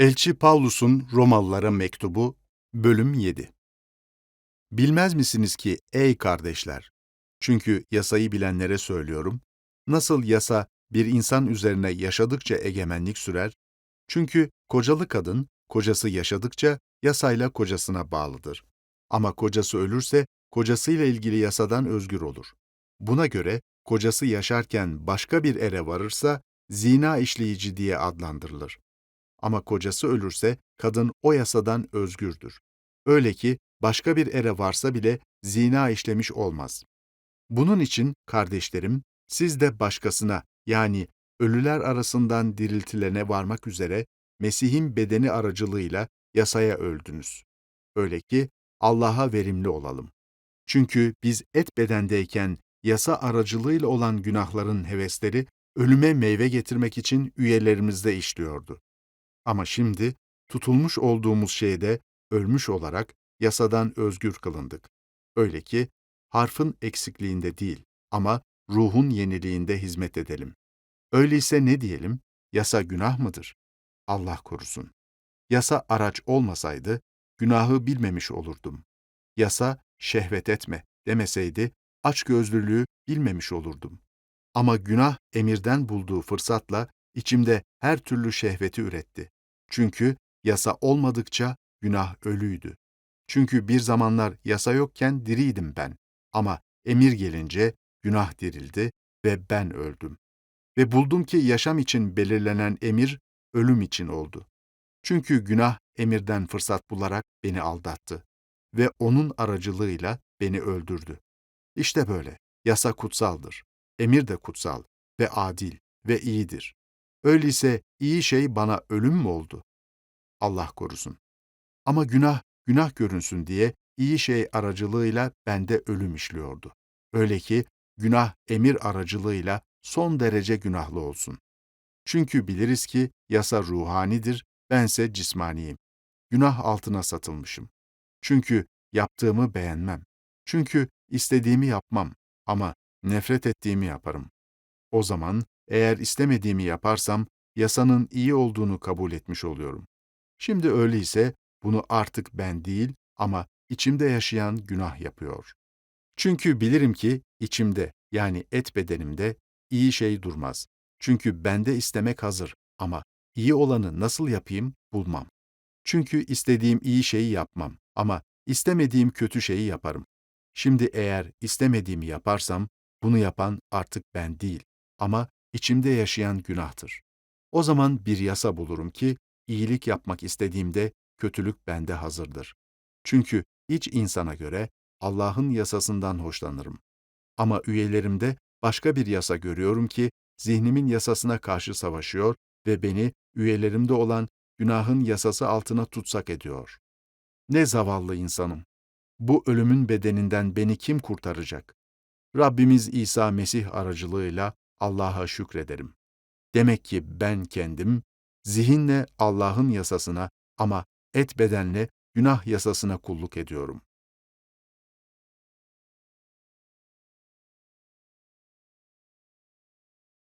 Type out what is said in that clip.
Elçi Pavlus'un Romalılara mektubu, bölüm 7 Bilmez misiniz ki ey kardeşler, çünkü yasayı bilenlere söylüyorum, nasıl yasa bir insan üzerine yaşadıkça egemenlik sürer, çünkü kocalı kadın, kocası yaşadıkça yasayla kocasına bağlıdır. Ama kocası ölürse, kocasıyla ilgili yasadan özgür olur. Buna göre, kocası yaşarken başka bir ere varırsa, zina işleyici diye adlandırılır. Ama kocası ölürse kadın o yasadan özgürdür. Öyle ki başka bir ere varsa bile zina işlemiş olmaz. Bunun için kardeşlerim siz de başkasına yani ölüler arasından diriltilene varmak üzere Mesih'in bedeni aracılığıyla yasaya öldünüz. Öyle ki Allah'a verimli olalım. Çünkü biz et bedendeyken yasa aracılığıyla olan günahların hevesleri ölüme meyve getirmek için üyelerimizde işliyordu. Ama şimdi tutulmuş olduğumuz şeyde ölmüş olarak yasadan özgür kılındık. Öyle ki harfın eksikliğinde değil ama ruhun yeniliğinde hizmet edelim. Öyleyse ne diyelim? Yasa günah mıdır? Allah korusun. Yasa araç olmasaydı günahı bilmemiş olurdum. Yasa şehvet etme demeseydi açgözlülüğü bilmemiş olurdum. Ama günah emirden bulduğu fırsatla içimde her türlü şehveti üretti. Çünkü yasa olmadıkça günah ölüydü. Çünkü bir zamanlar yasa yokken diriydim ben. Ama emir gelince günah dirildi ve ben öldüm. Ve buldum ki yaşam için belirlenen emir ölüm için oldu. Çünkü günah emirden fırsat bularak beni aldattı ve onun aracılığıyla beni öldürdü. İşte böyle. Yasa kutsaldır. Emir de kutsal ve adil ve iyidir. Öyleyse iyi şey bana ölüm mü oldu? Allah korusun. Ama günah, günah görünsün diye iyi şey aracılığıyla bende ölüm işliyordu. Öyle ki günah emir aracılığıyla son derece günahlı olsun. Çünkü biliriz ki yasa ruhanidir, bense cismaniyim. Günah altına satılmışım. Çünkü yaptığımı beğenmem. Çünkü istediğimi yapmam ama nefret ettiğimi yaparım. O zaman eğer istemediğimi yaparsam yasanın iyi olduğunu kabul etmiş oluyorum. Şimdi öyleyse bunu artık ben değil ama içimde yaşayan günah yapıyor. Çünkü bilirim ki içimde yani et bedenimde iyi şey durmaz. Çünkü bende istemek hazır ama iyi olanı nasıl yapayım bulmam. Çünkü istediğim iyi şeyi yapmam ama istemediğim kötü şeyi yaparım. Şimdi eğer istemediğimi yaparsam bunu yapan artık ben değil ama içimde yaşayan günahtır. O zaman bir yasa bulurum ki iyilik yapmak istediğimde kötülük bende hazırdır. Çünkü iç insana göre Allah'ın yasasından hoşlanırım. Ama üyelerimde başka bir yasa görüyorum ki zihnimin yasasına karşı savaşıyor ve beni üyelerimde olan günahın yasası altına tutsak ediyor. Ne zavallı insanım! Bu ölümün bedeninden beni kim kurtaracak? Rabbimiz İsa Mesih aracılığıyla Allah'a şükrederim. Demek ki ben kendim zihinle Allah'ın yasasına ama et bedenle günah yasasına kulluk ediyorum.